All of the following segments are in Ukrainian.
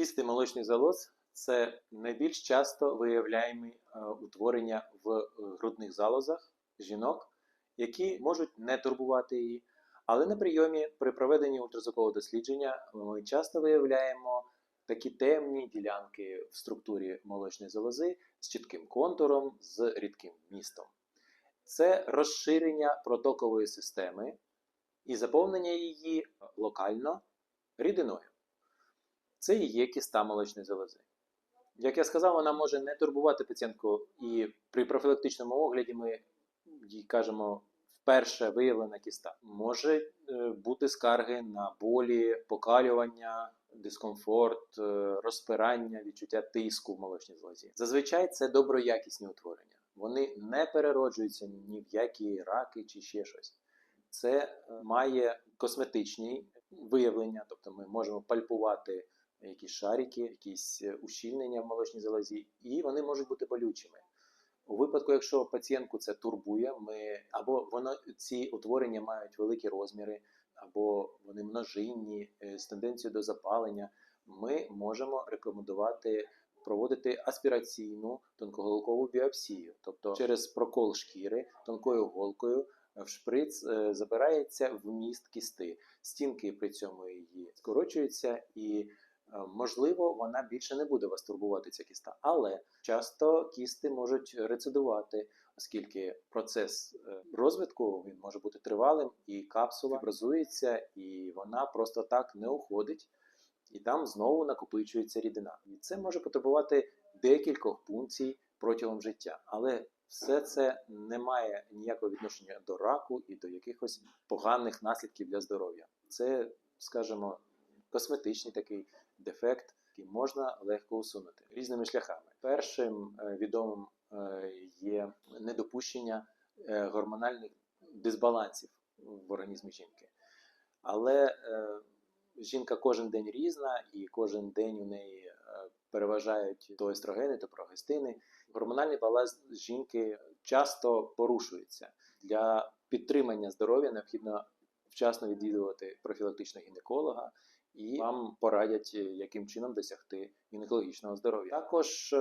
Кісти молочних залоз це найбільш часто виявляємі е, утворення в е, грудних залозах жінок, які можуть не турбувати її. Але на прийомі при проведенні ультразвукового дослідження ми часто виявляємо такі темні ділянки в структурі молочної залози з чітким контуром, з рідким містом. Це розширення протокової системи і заповнення її локально рідиною. Це і є кіста молочної залози. Як я сказав, вона може не турбувати пацієнтку, і при профілактичному огляді ми їй кажемо вперше виявлена кіста. Може е, бути скарги на болі, покалювання, дискомфорт, е, розпирання, відчуття тиску в молочній залозі. Зазвичай це доброякісні утворення. Вони не перероджуються ні в які раки чи ще щось. Це е, має косметичні виявлення, тобто ми можемо пальпувати якісь шарики, якісь е, ущільнення в молочній залозі, і вони можуть бути болючими. У випадку, якщо пацієнтку це турбує, ми або воно ці утворення мають великі розміри, або вони множинні е, з тенденцією до запалення, ми можемо рекомендувати проводити аспіраційну тонкоголкову біопсію, тобто через прокол шкіри тонкою голкою в шприц е, забирається вміст кісти. Стінки при цьому її скорочуються і Е, Можливо, вона більше не буде вас турбувати ця кіста, але часто кісти можуть рецидувати, оскільки процес е, розвитку він може бути тривалим, і капсула образується, і вона просто так не уходить, і там знову накопичується рідина. І це може потребувати декількох пункцій протягом життя. Але все це не має ніякого відношення до раку і до якихось поганих наслідків для здоров'я. Це, скажімо, косметичний такий дефект, який можна легко усунути різними шляхами. Першим е, відомим е, є недопущення е, гормональних дисбалансів в організмі жінки. Але жінка кожен день різна, і кожен день у неї переважають то естрогени, то прогестини. Гормональний баланс жінки часто порушується. Для підтримання здоров'я необхідно вчасно відвідувати профілактичного гінеколога і вам порадять, е, яким чином досягти гінекологічного здоров'я. Також е,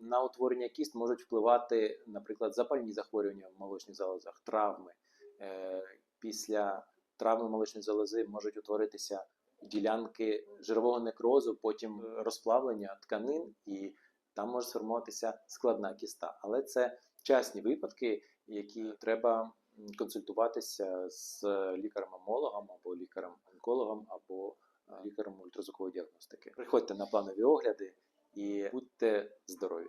на утворення кіст можуть впливати, наприклад, запальні захворювання в молочних залозах, травми. Е, Після травми молочної залози можуть утворитися ділянки жирового некрозу, потім розплавлення тканин, і там може сформуватися складна кіста. Але це частні випадки, які треба консультуватися з лікарем-амологом або лікарем-онкологом, або лікарем ультразвукової діагностики. Приходьте на планові огляди і будьте здорові!